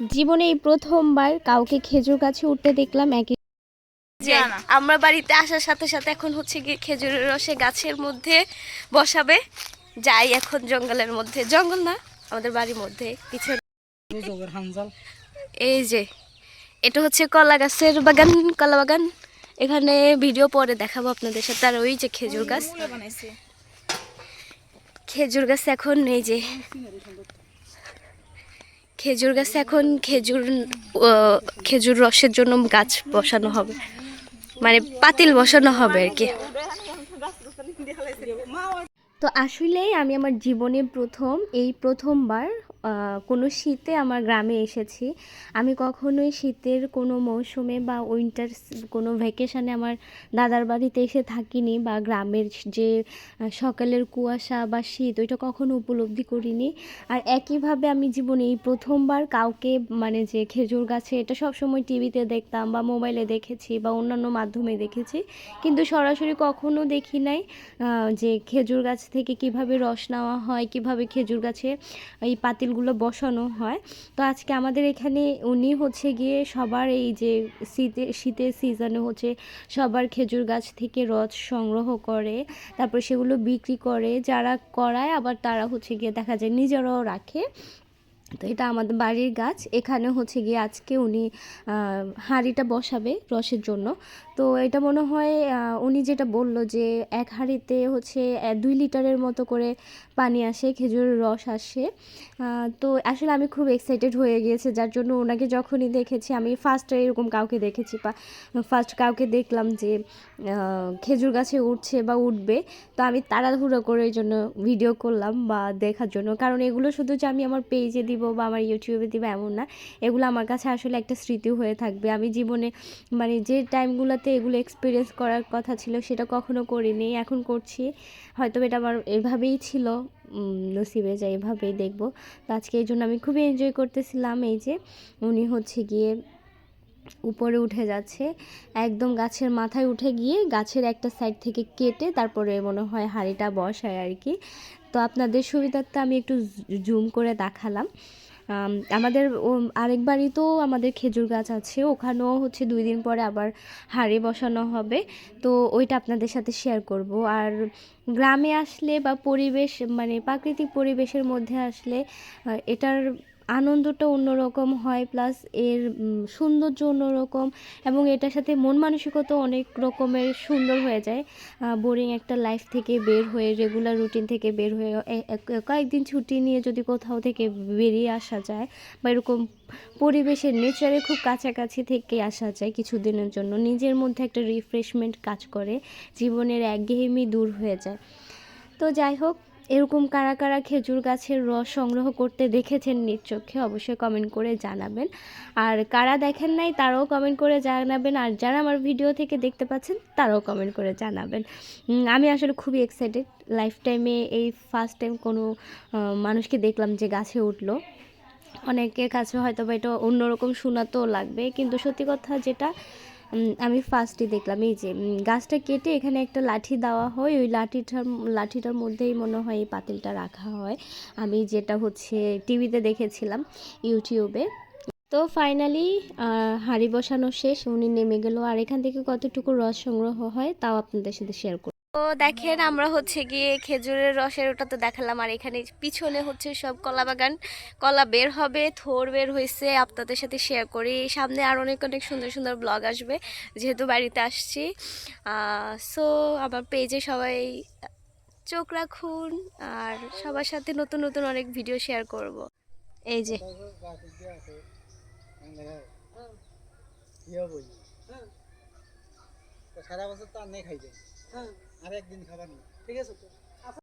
জীবনে এই প্রথমবার কাউকে খেজুর গাছে উঠতে দেখলাম একই যে আমরা বাড়িতে আসার সাথে সাথে এখন হচ্ছে গিয়ে খেজুরের রসে গাছের মধ্যে বসাবে যাই এখন জঙ্গলের মধ্যে। জঙ্গল না আমাদের বাড়ির মধ্যে। পিছনে এই যে এটা হচ্ছে কলা গাছের বাগান কলা বাগান। এখানে ভিডিও পরে দেখাবো আপনাদের সাথে। আর ওই যে খেজুর গাছ। খেজুর গাছ এখন এই যে। খেজুর গাছে এখন খেজুর খেজুর রসের জন্য গাছ বসানো হবে। মানে পাতিল বসানো হবে আর কি। তো আসলেই আমি আমার জীবনে প্রথম, এই প্রথমবার কোনো শীতে আমার গ্রামে এসেছি। আমি কখনোই শীতের কোনো মৌসুমে বা উইন্টার কোনো ভ্যাকেশানে আমার দাদার বাড়িতে এসে থাকিনি বা গ্রামের যে সকালের কুয়াশা বা শীত ওইটা কখনো উপলব্ধি করিনি। আর একইভাবে আমি জীবনে এই প্রথমবার কাউকে মানে যে খেজুর গাছে এটা সবসময় টিভিতে দেখতাম বা মোবাইলে দেখেছি বা অন্যান্য মাধ্যমে দেখেছি। কিন্তু সরাসরি কখনো দেখি নাই যে খেজুর গাছ থেকে কীভাবে রস নেওয়া হয়, কীভাবে খেজুর গাছে এই পাতিলগুলো বসানো হয়। তো আজকে আমাদের এখানে উনি হচ্ছে গিয়ে সবার এই যে শীতে, শীতের সিজনে হচ্ছে সবার খেজুর গাছ থেকে রস সংগ্রহ করে, তারপর সেগুলো বিক্রি করে, যারা করায় আবার তারা হচ্ছে গিয়ে দেখা যায় নিজেরাও রাখে। তো এটা আমাদের বাড়ির গাছ। এখানে হচ্ছে গিয়ে আজকে উনি হাঁড়িটা বসাবে রসের জন্য। তো এটা মনে হয় উনি যেটা বলল যে এক হাঁড়িতে হচ্ছে দুই লিটারের মতো করে পানি আসে, খেজুরের রস আসে। তো আসলে আমি খুব এক্সাইটেড হয়ে গিয়েছে, যার জন্য ওনাকে যখনই দেখেছি, আমি ফার্স্ট এরকম কাউকে দেখেছি বা ফার্স্ট কাউকে দেখলাম যে খেজুর গাছে উঠছে বা উঠবে, তো আমি তাড়াহুড়ো করে এই জন্য ভিডিও করলাম বা দেখার জন্য। কারণ এগুলো শুধু যে আমি আমার পেজে দিব বা আমার ইউটিউবে দিব এমন না। এগুলো আমার কাছে আসলে একটা স্মৃতি হয়ে থাকবে। আমি জীবনে মানে যে টাইমগুলোতে এগুলো এক্সপিরিয়েন্স করার কথা ছিল সেটা কখনো করিনি। এখন করছি। হয়তো এটা আমার এভাবেই ছিল। নসিবে যে এভাবেই দেখব। তো আজকে এই জন্য আমি খুবই এনজয় করতেছিলাম। এই যে উনি হচ্ছে গিয়ে উপরে উঠে যাচ্ছে। একদম গাছের মাথায় উঠে গিয়ে গাছের একটা সাইড থেকে কেটে তারপরে মনে হয় হাঁড়িটা বসায় আর কি। তো আপনাদের সুবিধার্থে আমি একটু জুম করে দেখালাম। আমাদের আরেকবারই আরেক বাড়িতেও আমাদের খেজুর গাছ আছে, ওখানেও হচ্ছে দুই দিন পরে আবার হাড়ে বসানো হবে। তো ওইটা আপনাদের সাথে শেয়ার করব। আর গ্রামে আসলে বা পরিবেশ মানে প্রাকৃতিক পরিবেশের মধ্যে আসলে এটার আনন্দটা অন্যরকম হয় প্লাস এর সৌন্দর্য অন্যরকম এবং এটার সাথে মন মানসিকতা অনেক রকমের সুন্দর হয়ে যায়। বোরিং একটা লাইফ থেকে বের হয়ে রেগুলার রুটিন থেকে বের হয়ে কয়েকদিন ছুটি নিয়ে যদি কোথাও থেকে বেরিয়ে আসা যায় বা এরকম পরিবেশের নেচারে খুব কাছাকাছি থেকে আসা যায় কিছুদিনের জন্য, নিজের মধ্যে একটা রিফ্রেশমেন্ট কাজ করে, জীবনের একঘেয়েমি দূর হয়ে যায়। তো যাই হোক এরকম কারা কারা খেজুর গাছের রস সংগ্রহ করতে দেখেছেন নিজ চোখে অবশ্যই কমেন্ট করে জানাবেন। আর কারা দেখেন নাই তারাও কমেন্ট করে জানাবেন। আর যারা আমার ভিডিও থেকে দেখতে পাচ্ছেন, তারাও কমেন্ট করে জানাবেন। আমি আসলে খুবই এক্সাইটেড লাইফ টাইমে এই ফার্স্ট টাইম কোনো মানুষকে দেখলাম যে গাছে উঠল। অনেকের কাছে হয়তো বা এটা অন্যরকম শোনাতেও লাগবে, কিন্তু সত্যি কথা যেটা আমি ফার্স্টই দেখলাম, এই যে গাছটা কেটে এখানে একটা লাঠি দেওয়া হয়, ওই লাঠিটার লাঠিটার মধ্যেই মনে হয় এই পাতিলটা রাখা হয়। আমি যেটা হচ্ছে টিভিতে দেখেছিলাম, ইউটিউবে। তো ফাইনালি হাঁড়ি বসানো শেষ, উনি নেমে গেল। আর এখান থেকে কতটুকু রস সংগ্রহ হয়, তাও আপনাদের সাথে শেয়ার করব। তো দেখেন আমরা হচ্ছে গিয়ে খেজুরের রসের ওটা তো দেখালাম আর এখানে পিছনে হচ্ছে সব কলা বাগান। কলা বের হবে থোর বের হয়েছে আপনাদের সাথে শেয়ার করি। সামনে আর অনেক অনেক সুন্দর সুন্দর ব্লগ আসবে যেহেতু বাড়িতে আসছি। সো আমার পেজে সবাই চোখ রাখুন আর সবার সাথে নতুন নতুন অনেক ভিডিও শেয়ার করব। এই যে। কি হবে সারা বছর তো আর নেই খাই যায় আর একদিন খাবার নেই। ঠিক আছে তো।